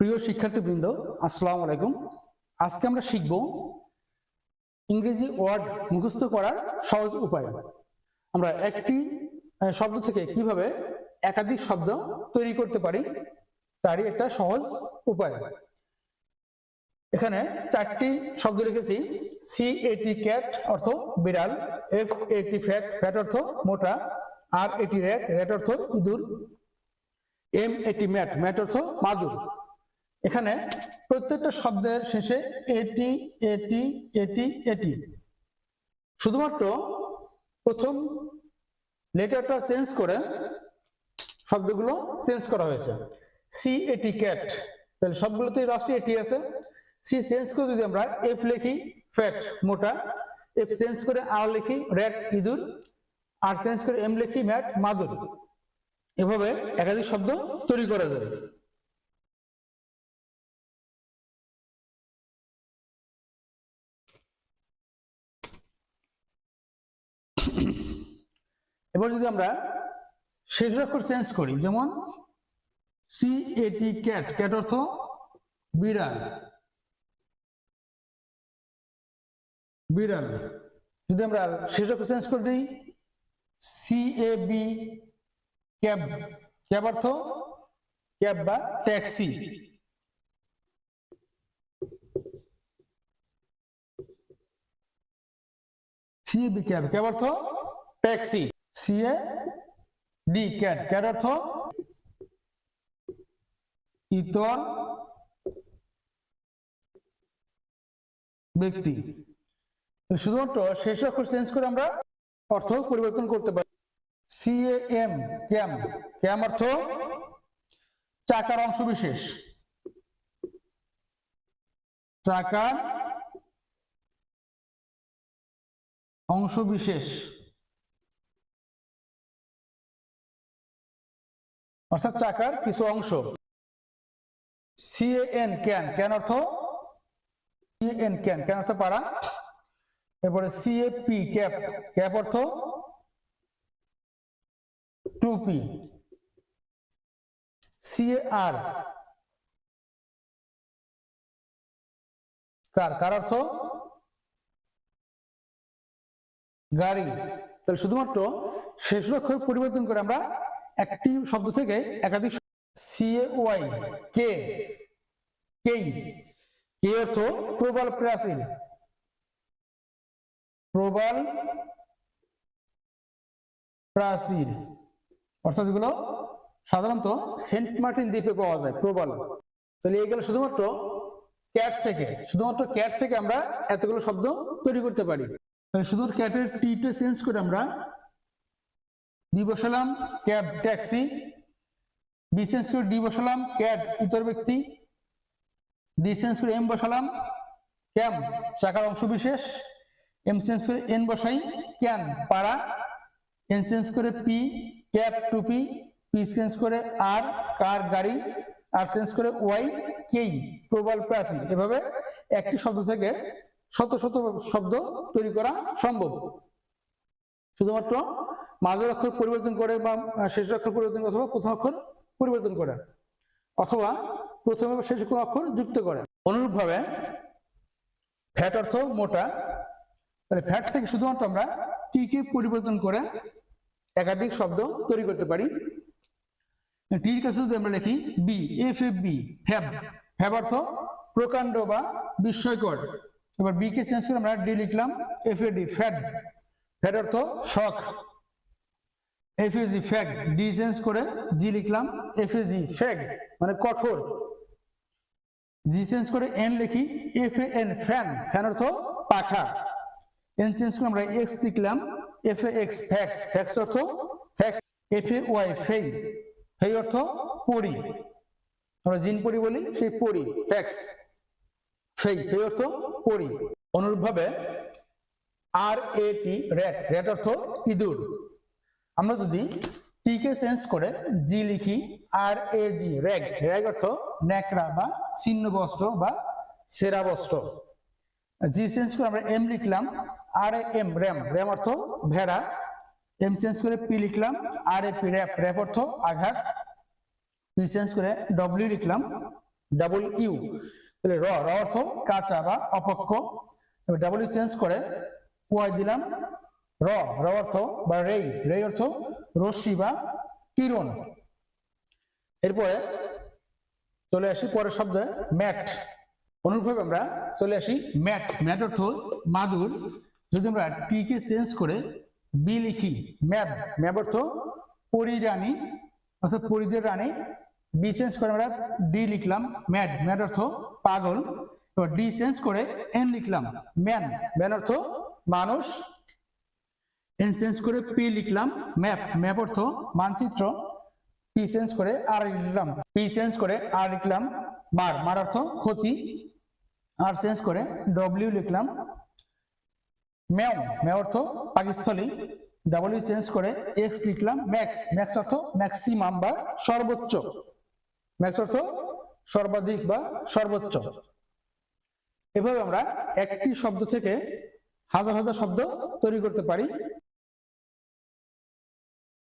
প্রিয় শিক্ষার্থীবৃন্দ, আসসালামু আলাইকুম। আজকে আমরা শিখব ইংরেজি ওয়ার্ড মুখস্থ করার সহজ উপায়। আমরা একটি শব্দ থেকে কীভাবে একাধিক শব্দ তৈরি করতে পারি, তারই একটা সহজ উপায়। এখানে চারটি শব্দ লিখেছি। সি এটি ক্যাট অর্থ বিড়াল এফ এটি ফ্যাট ফ্যাট অর্থ মোটা আর এটি র্যাট র্যাট অর্থ ইঁদুর এম এটি ম্যাট ম্যাট অর্থ মাদুর। এখানে প্রত্যেকটা শব্দের শেষে এটি এটি এটি এটি। শুধুমাত্র প্রথম লেটারটা চেঞ্জ করে শব্দগুলো চেঞ্জ করা হয়েছে। সি এটি ক্যাট তাহলে সবগুলোতেই লাস্টে এটি আছে। সি চেঞ্জ করে যদি আমরা এফ লিখি ফ্যাট মোটা। এফ চেঞ্জ করে আর লিখি র্যাট ইঁদুর। আর চেঞ্জ করে এম লিখি ম্যাট মাদুর। এভাবে একাধিক শব্দ তৈরি করা যায়। এবার যদি আমরা শেষ অক্ষর চেঞ্জ করি, যেমন সি এটি ক্যাট ক্যাট অর্থ বিড়াল। বিড়াল। যদি আমরা শেষ অক্ষর চেঞ্জ করে দিই C A B cab cab অর্থ ক্যাব বা taxi C B cab cab অর্থ taxi C A D cat cat অর্থ ইতর ব্যক্তি। শুধুমাত্র শেষ অক্ষর চেঞ্জ করে আমরা অর্থ পরিবর্তন করতে পারি। সি এম ক্যাম ক্যাম অর্থ চাকার অংশ বিশেষ। চাকার অংশ বিশেষ। অর্থাৎ চাকার কিছু অংশ। সিএন ক্যান ক্যান অর্থ সিএন ক্যান ক্যান অর্থ পাড়া। এরপরে সিএপি ক্যাপ ক্যাপ অর্থ টুপি সিএআর কার কার অর্থ গাড়ি। তাহলে শুধুমাত্র শেষ অক্ষর পরিবর্তন করে আমরা একটি শব্দ থেকে একাধিক সিএ ওয়াই কে কেই কে অর্থ প্রবল প্রাচীর প্রবল প্রাচীর অর্থাৎ যেগুলো সাধারণত সেন্ট মার্টিন দ্বীপে পাওয়া যায়, প্রবল। তাহলে এগুলো শুধুমাত্র ক্যাট থেকে। শুধুমাত্র ক্যাট থেকে আমরা এতগুলো শব্দ তৈরি করতে পারি। শুধু ক্যাটের টিটা চেঞ্জ করে আমরা বি বসালাম ক্যাব, ট্যাক্সি। বি করে ডি বসালাম ক্যাট ইতর ব্যক্তি। ডি করে এম বসালাম ক্যাম চাকার অংশ বিশেষ। এম চেঞ্জ করে এন বসাই, ক্যান, পাড়া। এন চেঞ্জ করে পি ক্যাপ টুপি পি। চেঞ্জ করে আর, কার, গাড়ি। আর চেঞ্জ করে ওয়াই, কেই, প্রবল, প্রাচী। এভাবে একটি শব্দ থেকে শত শত শব্দ তৈরি করা সম্ভব। শুধুমাত্র মাঝের অক্ষর পরিবর্তন করে বা শেষ অক্ষর পরিবর্তন অথবা প্রথম অক্ষর পরিবর্তন করে, অথবা প্রথমে এবং শেষ কোনো অক্ষর যুক্ত করে। অনুরূপভাবে ফ্যাট অর্থ মোটা। তাহলে ফ্যাট থেকে শুধুমাত্র আমরা টিকে পরিবর্তন করে একাধিক শব্দ তৈরি করতে পারি? টির কাছে যদি আমরা লিখি B F F B fab fab অর্থ প্রকাণ্ড বা বিস্ময়কর। এবার বি কে চেঞ্জ করে আমরা ডি লিখলাম F A D fad fad অর্থ শখ। F A G fag D change করে জি লিখলাম এফ এ জি ফ্যাগ মানে কঠোর। জি চেঞ্জ করে এন লিখি F A N fan fan অর্থ পাখা। এন চেঞ্জ করে আমরা এক্স লিখলাম F A X fax fax অর্থ fax F A Y fay fay অর্থ পড়ি। আমরা জিন পড়ি বলি, সেই পড়ি ফ্যাক্স ফেই ফেই অর্থ পড়ি। অনুরূপভাবে আর এ টি র্যাট র্যাট অর্থ ইঁদুর। আমরা যদি টি কে চেঞ্জ করে জি লিখি আর এ জি র্যাগ র্যাগ অর্থ ন্যাকড়া বা ছিন্ন বস্ত্র বা সেরা বস্ত্র। জি চেঞ্জ করে আমরা এম লিখলাম R A M ram ram অর্থ ভেড়া। এম চেঞ্জ করে পি লিখলাম R A P rap rap অর্থ আঘাত। পি চেঞ্জ করে ডব্লিউ লিখলাম ডাবল ইউ তাহলে র র অর্থ কাঁচা বা অপক্ষ ডাবল ইউ চেঞ্জ করে ওয়াই দিলাম র র অর্থ বা রেই রেই অর্থ রশ্মি বা কিরণ। এরপরে চলে আসি পরের শব্দে, ম্যাট। অনুরূপভাবে আমরা চলে আসি ম্যাট। ম্যাট অর্থ মাদুর। যদি আমরা টি কে চেঞ্জ করে বি লিখি ম্যাব ম্যাব অর্থ পরিরানী অর্থাৎ পরিদের রানী। বি চেঞ্জ করে আমরা ডি লিখলাম ম্যাড ম্যাড অর্থ পাগল। এবার ডি চেঞ্জ করে এন লিখলাম, ম্যান। ম্যান অর্থ মানুষ। এন চেঞ্জ করে পি লিখলাম ম্যাপ ম্যাপ অর্থ মানচিত্র পি চেঞ্জ করে আর লিখলাম পি চেঞ্জ করে আর লিখলাম মার মার অর্থ ক্ষতি আর চেঞ্জ করে ডব্লিউ লিখলাম ম্যাও ম্যাও অর্থ পাকিস্থলী ডাব্লিউ চেঞ্জ করে এক্স লিখলাম ম্যাক্স ম্যাক্স অর্থ ম্যাক্সিমাম বা সর্বোচ্চ ম্যাক্স অর্থ সর্বাধিক বা সর্বোচ্চ। এভাবে আমরা একটি শব্দ থেকে হাজার হাজার শব্দ তৈরি করতে পারি।